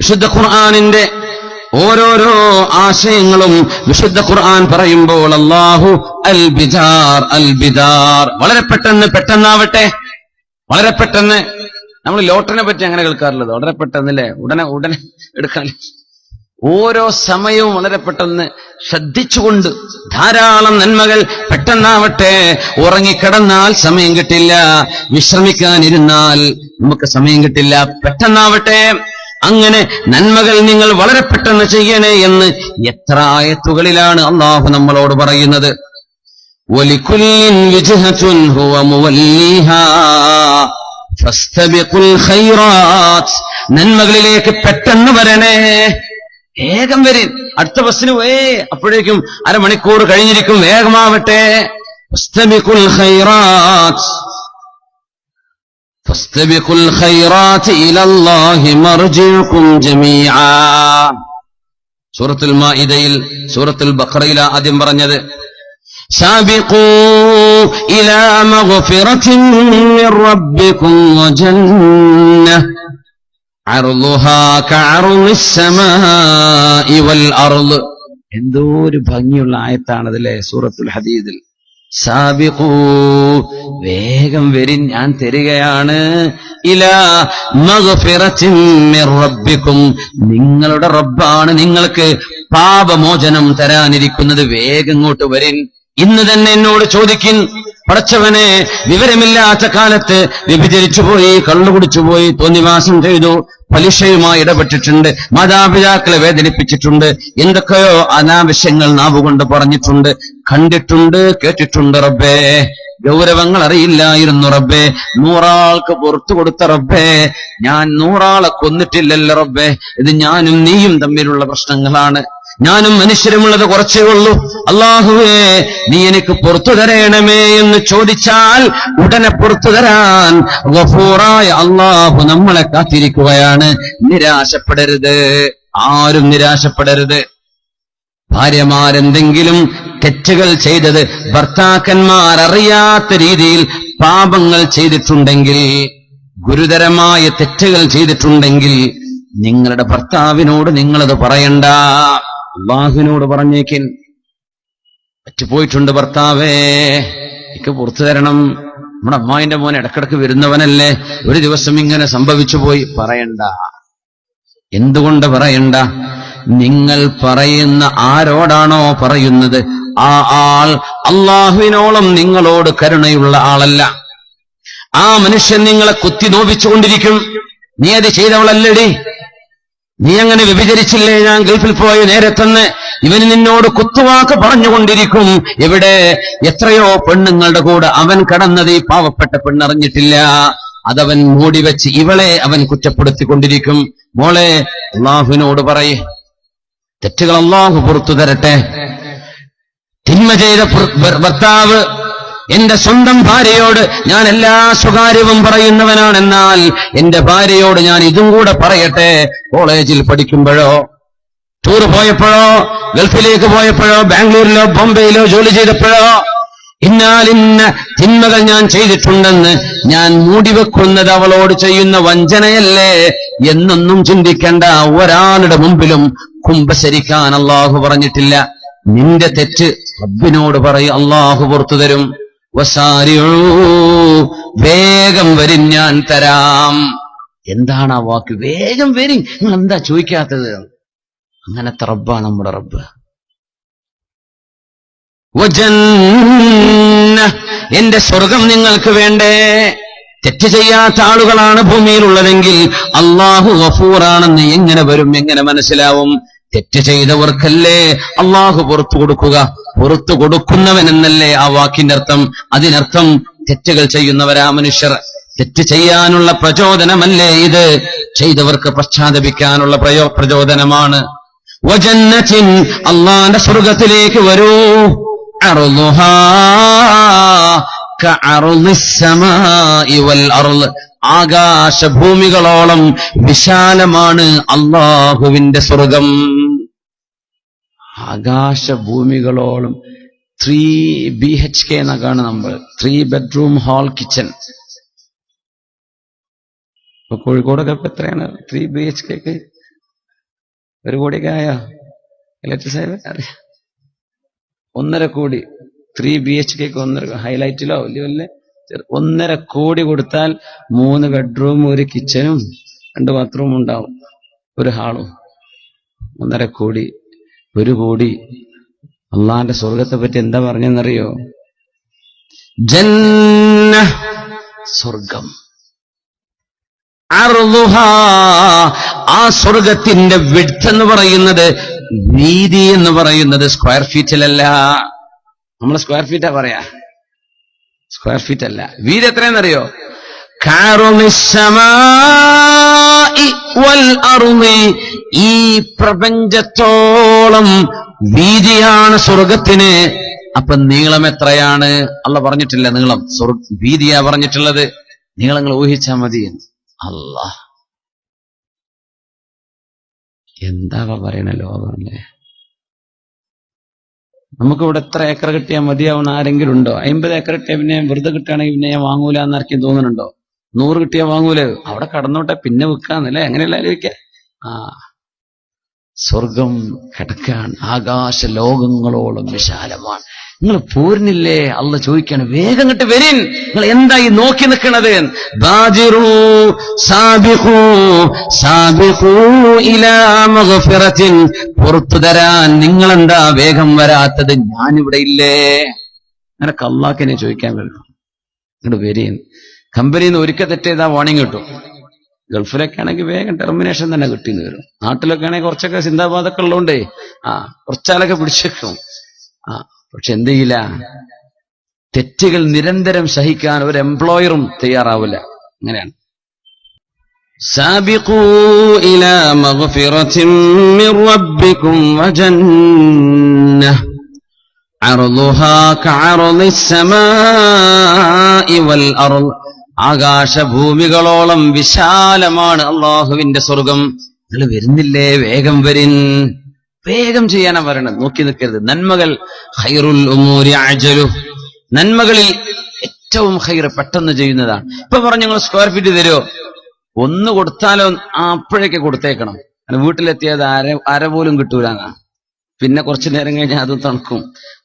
വിശുദ്ധ ഖുർആാനിന്റെ ഓരോരോ ആശയങ്ങളും വിശുദ്ധ ഖുർആൻ പറയുമ്പോൾ അള്ളാഹു അൽ ബിദാർ അൽ ബിദാർ വളരെ പെട്ടെന്ന് പെട്ടെന്നാവട്ടെ. വളരെ പെട്ടെന്ന്. നമ്മൾ ലോട്ടറിനെ പറ്റി അങ്ങനെ കേൾക്കാറുള്ളത് വളരെ പെട്ടെന്ന് പെട്ടെന്നല്ലേ ഉടനെ ഉടനെ എടുക്കാൻ. ഓരോ സമയവും വളരെ പെട്ടെന്ന് ശ്രദ്ധിച്ചുകൊണ്ട് ധാരാളം നന്മകൾ പെട്ടെന്നാവട്ടെ. ഉറങ്ങിക്കിടന്നാൽ സമയം കിട്ടില്ല. വിശ്രമിക്കാനിരുന്നാൽ നമുക്ക് സമയം കിട്ടില്ല. പെട്ടെന്നാവട്ടെ. അങ്ങനെ നന്മകൾ നിങ്ങൾ വളരെ പെട്ടെന്ന് ചെയ്യണേ എന്ന് എത്ര ആയത്തുകളിലാണ് അള്ളാഹു നമ്മളോട് പറയുന്നത്. നന്മകളിലേക്ക് പെട്ടെന്ന് വരണേ. വേഗം വരിൻ അടുത്ത ബസ്സിന് പോയേ. അപ്പോഴേക്കും അരമണിക്കൂർ കഴിഞ്ഞിരിക്കും. വേഗമാവട്ടെ. فاستبقوا الخيرات فاستبقوا الخيرات إلى الله مرجعكم جميعا സൂറത്തുൽ മാഇദയിൽ സൂറത്തുൽ ബഖറയിൽ ആദ്യം പറഞ്ഞത് سابقوا إلى مغفرة من ربكم وجنة عرضها كعرض السماء والأرض എന്തോ ഒരു ഭംഗിയുള്ള ആയത്താണതല്ലേ സൂറത്തുൽ ഹദീദിൽ സാബിഖൂ വേഗം വരി ഞാൻ തരികയാണ്. ഇലാ റബ്ബിക്കും നിങ്ങളുടെ റബ്ബാണ് നിങ്ങൾക്ക് പാപമോചനം തരാനിരിക്കുന്നത്. വേഗം ഇങ്ങോട്ട് വരിൻ. ഇന്ന് തന്നെ എന്നോട് ചോദിക്കിൻ. പടച്ചവനെ വിവരമില്ലാത്ത കാലത്ത് വ്യഭിചരിച്ചു പോയി കള്ളുകുടിച്ചു പോയി തോന്നിവാസം ചെയ്തു പലിശയുമായി ഇടപെട്ടിട്ടുണ്ട് മാതാപിതാക്കളെ വേദനിപ്പിച്ചിട്ടുണ്ട് എന്തൊക്കെയോ അനാവശ്യങ്ങൾ നാവുകൊണ്ട് പറഞ്ഞിട്ടുണ്ട്. കണ്ടിട്ടുണ്ട് കേട്ടിട്ടുണ്ട് റബ്ബേ. ഗൗരവങ്ങൾ അറിയില്ലായിരുന്നു റബ്ബേ. നൂറാൾക്ക് പുറത്തു കൊടുത്ത റബ്ബേ. ഞാൻ നൂറാളെ കൊന്നിട്ടില്ലല്ലോ റബ്ബേ. ഇത് ഞാനും നീയും തമ്മിലുള്ള പ്രശ്നങ്ങളാണ്. ഞാനും മനുഷ്യരുമുള്ളത് കുറച്ചേ ഉള്ളൂ. അള്ളാഹുവേ നീ എനിക്ക് പുറത്തു തരേണമേ എന്ന് ചോദിച്ചാൽ ഉടനെ പുറത്തു തരാൻ ഗഫൂറായ അള്ളാഹു നമ്മളെ കാത്തിരിക്കുകയാണ്. നിരാശപ്പെടരുത്. ആരും നിരാശപ്പെടരുത്. ഭാര്യമാരെന്തെങ്കിലും തെറ്റുകൾ ചെയ്തത് ഭർത്താക്കന്മാർ അറിയാത്ത രീതിയിൽ പാപങ്ങൾ ചെയ്തിട്ടുണ്ടെങ്കിൽ ഗുരുതരമായ തെറ്റുകൾ ചെയ്തിട്ടുണ്ടെങ്കിൽ നിങ്ങളുടെ ഭർത്താവിനോട് നിങ്ങളത് പറയണ്ട. അള്ളാഹുവിനോട് പറഞ്ഞേക്കിൻ. പറ്റുപോയിട്ടുണ്ട് ഭർത്താവേ എനിക്ക് പുറത്തു തരണം. നമ്മുടെ അമ്മായിന്റെ മോൻ ഇടക്കിടക്ക് വരുന്നവനല്ലേ ഒരു ദിവസം ഇങ്ങനെ സംഭവിച്ചു പോയി പറയണ്ട. എന്തുകൊണ്ട് പറയണ്ട? നിങ്ങൾ പറയുന്ന ആരോടാണോ പറയുന്നത്? ആ ആൾ അള്ളാഹുവിനോളം നിങ്ങളോട് കരുണയുള്ള ആളല്ല. ആ മനുഷ്യൻ നിങ്ങളെ കുത്തി നോപിച്ചുകൊണ്ടിരിക്കും നീ അത് ചെയ്തവളല്ലടി. നീ അങ്ങനെ വ്യഭിചരിച്ചില്ലേ? ഞാൻ ഗൾഫിൽ പോയ നേരെ തന്നെ ഇവന് നിന്നോട് കുത്തുവാക്ക് പറഞ്ഞുകൊണ്ടിരിക്കും. എവിടെ? എത്രയോ പെണ്ണുങ്ങളുടെ കൂടെ അവൻ കടന്നത് ഈ പാവപ്പെട്ട പെണ്ണറിഞ്ഞിട്ടില്ല. അതവൻ മൂടിവെച്ച് ഇവളെ അവൻ കുറ്റപ്പെടുത്തിക്കൊണ്ടിരിക്കും. മോളെ അള്ളാഹുവിനോട് പറയേ. തെറ്റുകൾ അള്ളാഹു പുറത്തു തരട്ടെ. തിന്മ ചെയ്ത ഭർ- ഭർ- ഭർത്താവ് എന്റെ സ്വന്തം ഭാര്യയോട് ഞാൻ എല്ലാ സ്വകാര്യവും പറയുന്നവനാണെന്നാൽ എന്റെ ഭാര്യയോട് ഞാൻ ഇതും കൂടെ പറയട്ടെ. കോളേജിൽ പഠിക്കുമ്പോഴോ ടൂർ പോയപ്പോഴോ ഗൾഫിലേക്ക് പോയപ്പോഴോ ബാംഗ്ലൂരിലോ ബോംബെയിലോ ജോലി ചെയ്തപ്പോഴോ ഇന്നാലിന്ന തിന്മകൾ ഞാൻ ചെയ്തിട്ടുണ്ടെന്ന് ഞാൻ മൂടിവെക്കുന്നത് അവളോട് ചെയ്യുന്ന വഞ്ചനയല്ലേ എന്നൊന്നും ചിന്തിക്കേണ്ട ഒരാളുടെ മുമ്പിലും കുംഭസരിക്കാൻ അള്ളാഹു പറഞ്ഞിട്ടില്ല. നിന്റെ തെറ്റ് റബ്ബിനോട് പറയും അള്ളാഹു പുറത്തു തരും. വേഗം വരും ഞാൻ തരാം. എന്താണ് ആ വാക്ക്? വേഗം വരും നിങ്ങൾ എന്താ ചോദിക്കാത്തത്? അങ്ങനത്തെ റബ്ബാണ് നമ്മുടെ റബ്ബ്. എന്റെ സ്വർഗം നിങ്ങൾക്ക് വേണ്ടേ? തെറ്റ് ചെയ്യാത്ത ആളുകളാണ് ഭൂമിയിലുള്ളതെങ്കിൽ അള്ളാഹു ഗഫൂറാണെന്ന് എങ്ങനെ വരും? എങ്ങനെ മനസ്സിലാവും? തെറ്റ് ചെയ്തവർക്കല്ലേ അള്ളാഹു പുറത്തു കൊടുക്കുക? പുറത്തു കൊടുക്കുന്നവൻ എന്നല്ലേ ആ വാക്കിന്റെ അർത്ഥം? അതിനർത്ഥം തെറ്റുകൾ ചെയ്യുന്നവരാ മനുഷ്യർ. തെറ്റ് ചെയ്യാനുള്ള പ്രചോദനമല്ലേ ഇത്? ചെയ്തവർക്ക് പശ്ചാത്തപിക്കാനുള്ള പ്രയോ പ്രചോദനമാണ്. അള്ളാന്റെ സ്വർഗത്തിലേക്ക് വരൂ. അറുലുഹാ ആകാശഭൂമികളോളം വിശാലമാണ് അള്ളാഹുവിന്റെ സ്വർഗം. ആകാശഭൂമികളോളം ത്രീ ബി എച്ച് കെ എന്നൊക്കെയാണ് നമ്മൾ ത്രീ ബെഡ്റൂം ഹാൾ കിച്ചൺ ഇപ്പൊ കോഴിക്കോടൊക്കെ ഇപ്പൊ എത്രയാണ്? ത്രീ ബി എച്ച് കെക്ക് ഒരു കോടിയൊക്കെ ആയോ? ഇലക്ട്രിക് സാഹിബ് അറിയാം. ഒന്നര കോടി. ത്രീ ബി എച്ച് കെക്ക് ഒന്നര ഹൈലൈറ്റിലോ വലിയ ചെറു- ഒന്നര കോടി കൊടുത്താൽ മൂന്ന് ബെഡ്റൂം ഒരു കിച്ചനും രണ്ട് ബാത്റൂമും ഉണ്ടാവും. ഒരു ഹാളും ഒന്നര കോടി ഒരു കോടി. അള്ളാന്റെ സ്വർഗത്തെ പറ്റി എന്താ പറഞ്ഞെന്നറിയോ? ജന്ന സ്വർഗം ആ സ്വർഗത്തിന്റെ വിഡ്ത്ത് എന്ന് പറയുന്നത് വീതി എന്ന് പറയുന്നത് സ്ക്വയർ ഫീറ്റിലല്ല നമ്മൾ സ്ക്വയർ ഫീറ്റാ പറയാ. സ്ക്വയർ ഫീറ്റ് അല്ല വീതി എത്രയെന്നറിയോ ഈ പ്രപഞ്ചത്തോളം വീതിയാണ് സ്വർഗത്തിന് അപ്പൊ നീളം എത്രയാണ്? അല്ല പറഞ്ഞിട്ടില്ല നീളം. സ്വർഗ വീതിയാ പറഞ്ഞിട്ടുള്ളത്. നീളങ്ങൾ ഊഹിച്ചാ മതി അല്ല എന്താ പറയണ ലോകമല്ലേ? നമുക്ക് ഇവിടെ എത്ര ഏക്കർ കിട്ടിയാൽ മതിയാവുന്ന ആരെങ്കിലും ഉണ്ടോ? അമ്പത് ഏക്കർ കിട്ടിയാൽ പിന്നെ വെറുതെ കിട്ടുകയാണെങ്കിൽ പിന്നെ ഞാൻ വാങ്ങൂല എന്നാർക്കും തോന്നുന്നുണ്ടോ? നൂറ് കിട്ടിയാൽ വാങ്ങൂല. അവിടെ കടന്നോട്ടെ പിന്നെ വിൽക്കാന്നല്ലേ? അങ്ങനെയല്ല ആലോചിക്ക ആ. സ്വർഗം കിടക്കാൻ ആകാശ ലോകങ്ങളോളം വിശാലമാണ്. നിങ്ങൾ പോരുന്നില്ലേ അല്ല ചോദിക്കാണ് വേഗം കിട്ട് വരിൻ. നിങ്ങൾ എന്തായി നോക്കി നിൽക്കണത്? പുറത്തു തരാൻ നിങ്ങൾ എന്താ വേഗം വരാത്തത്? ഞാനിവിടെ ഇല്ലേ. അങ്ങനെ അള്ളാക്കിനെ ചോദിക്കാൻ കഴിയും ഇങ്ങോട്ട് വരിൻ. കമ്പനിയിൽ നിന്ന് ഒരിക്കൽ തെറ്റേതാ വാണിംഗ് കിട്ടും. ഗൾഫിലൊക്കെ ആണെങ്കിൽ വേഗം ടെർമിനേഷൻ തന്നെ കിട്ടിയെന്ന് വരും. നാട്ടിലൊക്കെ ആണെങ്കിൽ കുറച്ചൊക്കെ ചിന്താബാധൊക്കെ ഉള്ളതുകൊണ്ടേ ആ കുറച്ചാലൊക്കെ പിടിച്ചേക്കും. ആ പക്ഷെ എന്ത് ചെയ്യില്ല തെറ്റുകൾ നിരന്തരം സഹിക്കാൻ ഒരു എംപ്ലോയറും തയ്യാറാവില്ല അങ്ങനെയാണ് سابقوا إلى مغفرة من ربكم وجنة عرضها كعرض السماء والأرض ആകാശഭൂമികളോളം വിശാലമാണ് അള്ളാഹുവിന്റെ സ്വർഗം നിങ്ങൾ വരുന്നില്ലേ വേഗം വരിൻ വേഗം ചെയ്യാനാ പറയണത്. നോക്കി നിൽക്കരുത്. നന്മകൾ ഹൈറുൽ അജലു. നന്മകളിൽ ഏറ്റവും ഹൈർ പെട്ടെന്ന് ചെയ്യുന്നതാണ്. ഇപ്പൊ പറഞ്ഞു നിങ്ങൾ സ്ക്വയർ ഫീറ്റ് തരുമോ ഒന്ന് കൊടുത്താലോ അപ്പോഴേക്ക് കൊടുത്തേക്കണം. വീട്ടിലെത്തിയത് അര അര പോലും കിട്ടൂലാണ് പിന്നെ കുറച്ചു നേരം കഴിഞ്ഞാൽ അത് തണുക്കും.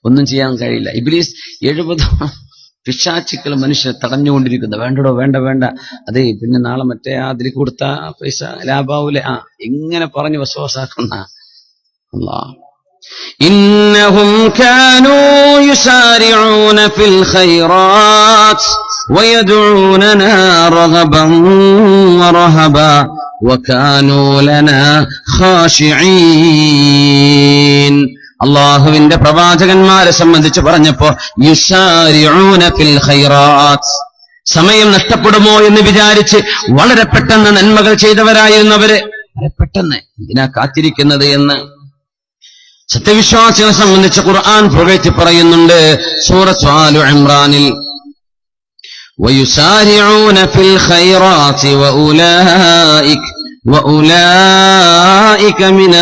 ഒന്നും ചെയ്യാൻ കഴിയില്ല. ഇബിലീസ് എഴുപത് പിശാച്ചിക്കൽ മനുഷ്യനെ തടഞ്ഞുകൊണ്ടിരിക്കുന്നു. വേണ്ടടോ വേണ്ട വേണ്ട. അതെ പിന്നെ നാളെ മറ്റേ അതിൽ കൊടുത്ത പൈസ ലാഭാവൂലെ? ആ ഇങ്ങനെ പറഞ്ഞ് വസവാസാക്കുന്ന അല്ലാ إنهم كانوا يسارعون في الخيرات ويدعوننا رغبا ورهبا وكانوا لنا خاشعين അള്ളാഹുവിന്റെ പ്രവാചകന്മാരെ സംബന്ധിച്ച് പറഞ്ഞപ്പോ യുസാരിഊന ഫിൽ ഖൈറാത്ത് സമയം നഷ്ടപ്പെടുമോ എന്ന് വിചാരിച്ച് വളരെ പെട്ടെന്ന് നന്മകൾ ചെയ്തവരായിരുന്നവര് വളരെ പെട്ടെന്ന് ഇതിനാ കാത്തിരിക്കുന്നത് എന്ന് സത്യവിശ്വാസികളെ സംബന്ധിച്ച് ഖുർആൻ പുകഴ്ത്തി പറയുന്നുണ്ട് സൂറത്ത് ആലു ഇമ്രാനിൽ ويسارعون في الخيرات وأولئك وأولئك من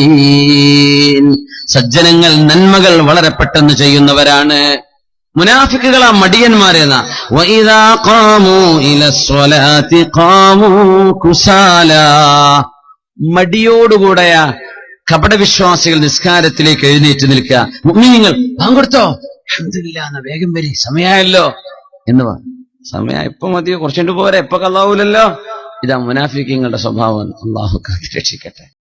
الصالحين സജ്ജനങ്ങൾ നന്മകൾ വളരെ പെട്ടെന്ന് ചെയ്യുന്നവരാണ് മുനാഫിക്കുകൾ ആ മടിയന്മാരെന്നാ وإذا قاموا إلى الصلاة قاموا كسالى മടിയോടുകൂടെയാ കപടവിശ്വാസികൾ നിസ്കാരത്തിലേക്ക് എഴുന്നേറ്റ് നിൽക്കുക. നിങ്ങൾ പങ്കെടുത്തോ എന്ന വേഗം വരി. സമയമായല്ലോ എന്ന് പറഞ്ഞു. സമയം ഇപ്പൊ മതിയോ? കുറച്ചുകൊണ്ട് പോരെ. ഇപ്പൊ കള്ളാവൂലല്ലോ. ഇതാ മുനാഫിക്കങ്ങളുടെ സ്വഭാവം. അള്ളാഹു കാത്തി രക്ഷിക്കട്ടെ.